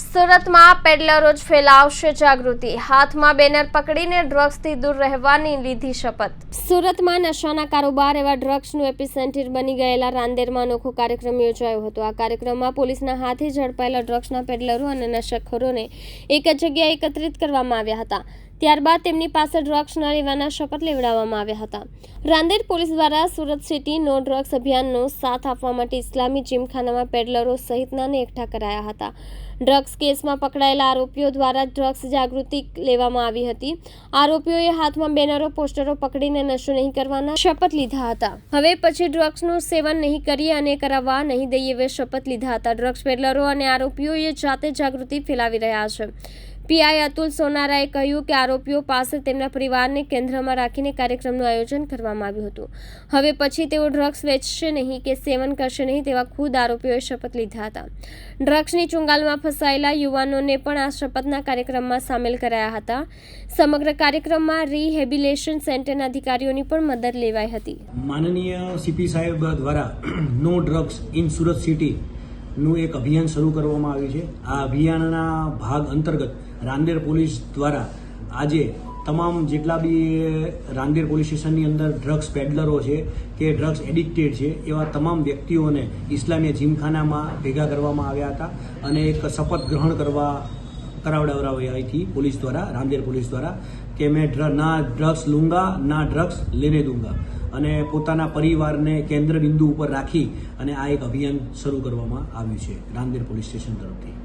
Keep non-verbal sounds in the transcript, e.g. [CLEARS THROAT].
સુરતમાં પેડલરો જ ફેલાવશે જાગૃતિ. હાથમાં બેનર પકડીને ડ્રગ્સથી દૂર રહેવાની લીધી શપથ. સુરતમાં નશાના કારોબાર એવા ડ્રગ્સનું એપિસેન્ટર બની ગયેલા રાંદેરમાં અનોખો કાર્યક્રમ યોજાયો હતો. આ કાર્યક્રમમાં પોલીસના હાથે ઝડપાયેલા ડ્રગ્સના પેડલરો અને નશાખોરોને એક જ જગ્યાએ એકત્રિત કરવામાં આવ્યા હતા. ત્યારબાદ તેમની પાસે ડ્રગ્સ ન લેવાના શપથ લેવડાવવામાં આવ્યા હતા. રાંદેર પોલીસ દ્વારા સુરત સિટી નો ડ્રગ્સ અભિયાનનો સાથ આપવા માટે ઇસ્લામી જીમખાનામાં પેડલરો સહિતનાને એકઠા કરાયા હતા. ડ્રગ્સ કેસમાં પકડાયેલા આરોપીઓ દ્વારા ડ્રગ્સ જાગૃતિ લેવામાં આવી હતી. આરોપીઓએ હાથમાં બેનરો, પોસ્ટરો પકડીને નશો નહીં કરવાના શપથ લીધા હતા. હવે પછી ડ્રગ્સનું સેવન નહીં કરીએ અને કરાવવા નહીં દઈએ એવે શપથ લીધા હતા. ડ્રગ્સ પેડલરો અને આરોપીઓએ જાતે જાગૃતિ ફેલાવી રહ્યા છે. પીઆઈ અતુલ સોનારાએ કહ્યું કે આરોપીઓ પાસે તેમના પરિવારને કેન્દ્રમાં રાખીને કાર્યક્રમનું આયોજન કરવામાં આવ્યું હતું. હવે પછી તેઓ ડ્રગ્સ વેચશે નહીં કે સેવન કરશે નહીં તેવા ખુદ આરોપીઓએ શપથ લીધા હતા. ડ્રગ્સની ચુંગાલમાં ફસાયેલા યુવાનોને પણ આ શપથના કાર્યક્રમમાં સામેલ કરાયા હતા. સમગ્ર કાર્યક્રમમાં રિહેબિલેશન સેન્ટરના અધિકારીઓની પણ મદદ લેવાઈ હતી. માનનીય સીપી સાહેબ દ્વારા [CLEARS THROAT] no drugs in Surat city નું એક અભિયાન શરૂ કરવામાં આવ્યું છે. આ અભિયાનના ભાગ અંતર્ગત રાંદેર પોલીસ દ્વારા આજે તમામ જેટલા બી રાંદેર પોલીસ સ્ટેશનની અંદર ડ્રગ્સ પેડલરો છે કે ડ્રગ્સ એડિક્ટેડ છે, એવા તમામ વ્યક્તિઓને ઇસ્લામીય જીમખાનામાં ભેગા કરવામાં આવ્યા હતા અને એક શપથ ગ્રહણ કરવા કરાવડાવડાવી અહીંથી પોલીસ દ્વારા, રાંદેર પોલીસ દ્વારા કે મેં ડ્ર- ના ડ્રગ્સ લૂંગા, ના ડ્રગ્સ લેને દૂંગા. અને પોતાના પરિવારને કેન્દ્ર બિંદુ ઉપર રાખી અને આ એક અભિયાન શરૂ કરવામાં આવ્યું છે રાંદેર પોલીસ સ્ટેશન તરફથી.